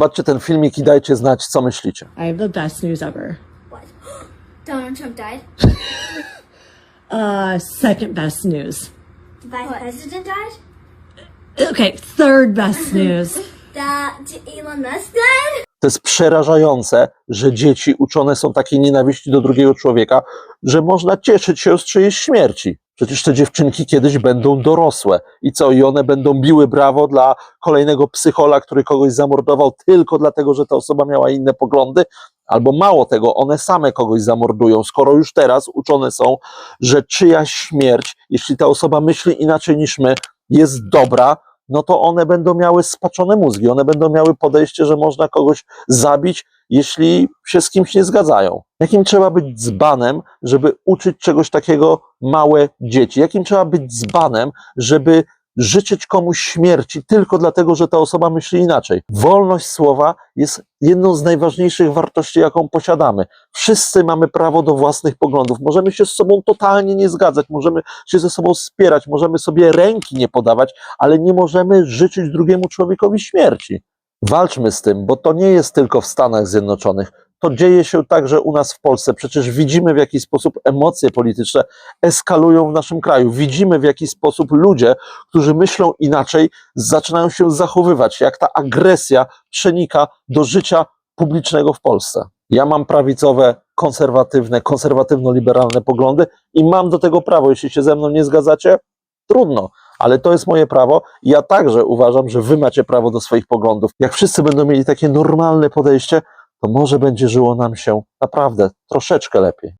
Zobaczcie ten filmik i dajcie znać, co myślicie. I have the best news ever. What? Donald Trump died? Uh, second best news. The vice president died? Okay, third best news. That Elon Musk died? To jest przerażające, że dzieci uczone są takiej nienawiści do drugiego człowieka, że można cieszyć się z czyjejś śmierci. Przecież te dziewczynki kiedyś będą dorosłe. I co? I one będą biły brawo dla kolejnego psychola, który kogoś zamordował tylko dlatego, że ta osoba miała inne poglądy? Albo mało tego, one same kogoś zamordują, skoro już teraz uczone są, że czyjaś śmierć, jeśli ta osoba myśli inaczej niż my, jest dobra, no to one będą miały spaczone mózgi, one będą miały podejście, że można kogoś zabić, jeśli się z kimś nie zgadzają. Jakim trzeba być dzbanem, żeby uczyć czegoś takiego małe dzieci? Jakim trzeba być dzbanem, żeby życzyć komuś śmierci tylko dlatego, że ta osoba myśli inaczej? Wolność słowa jest jedną z najważniejszych wartości, jaką posiadamy. Wszyscy mamy prawo do własnych poglądów. Możemy się z sobą totalnie nie zgadzać, możemy się ze sobą wspierać, możemy sobie ręki nie podawać, ale nie możemy życzyć drugiemu człowiekowi śmierci. Walczmy z tym, bo to nie jest tylko w Stanach Zjednoczonych. To dzieje się także u nas w Polsce. Przecież widzimy, w jaki sposób emocje polityczne eskalują w naszym kraju. Widzimy, w jaki sposób ludzie, którzy myślą inaczej, zaczynają się zachowywać, jak ta agresja przenika do życia publicznego w Polsce. Ja mam prawicowe, konserwatywne, konserwatywno-liberalne poglądy i mam do tego prawo. Jeśli się ze mną nie zgadzacie, trudno, ale to jest moje prawo ja także uważam, że wy macie prawo do swoich poglądów. Jak wszyscy będą mieli takie normalne podejście, to może będzie żyło nam się naprawdę troszeczkę lepiej.